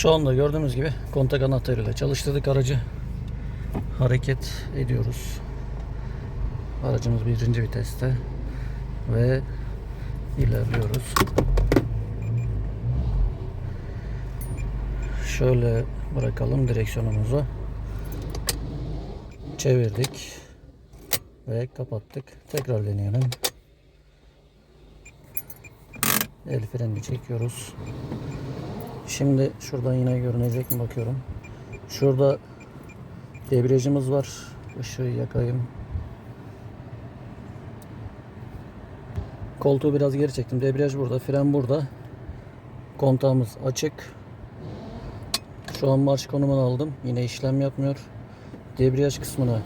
Şu anda gördüğümüz gibi kontak anahtarıyla çalıştırdık aracı. Hareket ediyoruz. Aracımız birinci viteste ve ilerliyoruz. Şöyle bırakalım direksiyonumuzu. Çevirdik ve kapattık. Tekrar deneyelim. El frenini çekiyoruz. Şimdi şuradan yine görünecek mi bakıyorum. Şurada debriyajımız var. Işığı yakayım. Koltuğu biraz geri çektim. Debriyaj burada, fren burada. Kontağımız açık. Şu an marş konumunu aldım. Yine işlem yapmıyor. Debriyaj kısmına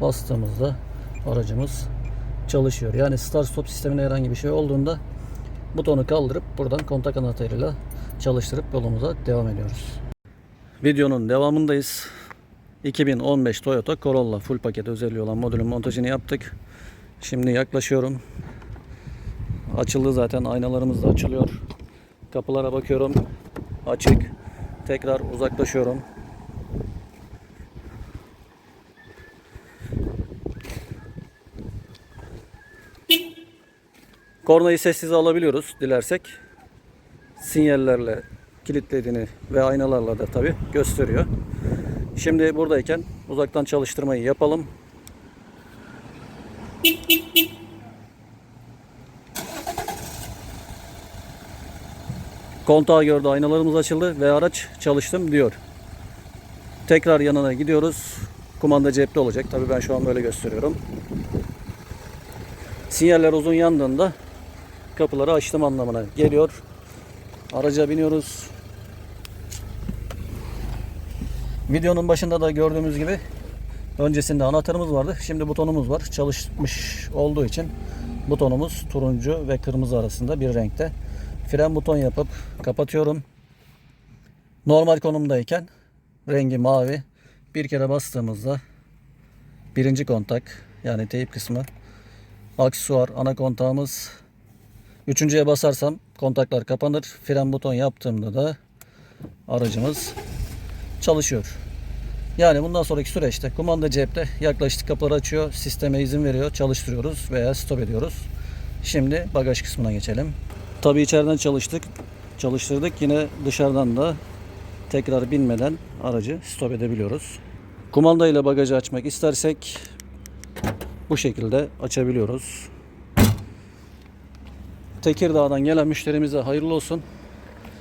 bastığımızda aracımız çalışıyor. Yani start stop sistemine herhangi bir şey olduğunda butonu kaldırıp buradan kontak anahtarıyla çalıştırıp yolumuza devam ediyoruz. Videonun devamındayız. 2015 Toyota Corolla full paket özelliği olan modülün montajını yaptık. Şimdi yaklaşıyorum. Açıldı zaten aynalarımız da açılıyor. Kapılara bakıyorum. Açık. Tekrar uzaklaşıyorum. Kornayı sessize alabiliyoruz dilersek. Sinyallerle kilitlediğini ve aynalarla da tabi gösteriyor. Şimdi buradayken uzaktan çalıştırmayı yapalım. Kontağı gördü, aynalarımız açıldı ve araç çalıştım diyor. Tekrar yanına gidiyoruz. Kumanda cepte olacak. Tabii ben şu an böyle gösteriyorum. Sinyaller uzun yandığında kapıları açtım anlamına geliyor. Araca biniyoruz. Videonun başında da gördüğümüz gibi öncesinde anahtarımız vardı. Şimdi butonumuz var. Çalışmış olduğu için butonumuz turuncu ve kırmızı arasında bir renkte. Fren buton yapıp kapatıyorum. Normal konumdayken rengi mavi. Bir kere bastığımızda birinci kontak yani teyip kısmı aksesuar ana kontağımız Üçüncüye basarsam kontaklar kapanır. Fren buton yaptığımda da aracımız çalışıyor. Yani bundan sonraki süreçte kumanda cepte yaklaştık kapıları açıyor. Sisteme izin veriyor. Çalıştırıyoruz veya stop ediyoruz. Şimdi bagaj kısmına geçelim. Tabi içeriden çalıştık. Çalıştırdık. Yine dışarıdan da tekrar binmeden aracı stop edebiliyoruz. Kumanda ile bagajı açmak istersek bu şekilde açabiliyoruz. Tekirdağ'dan gelen müşterimize hayırlı olsun.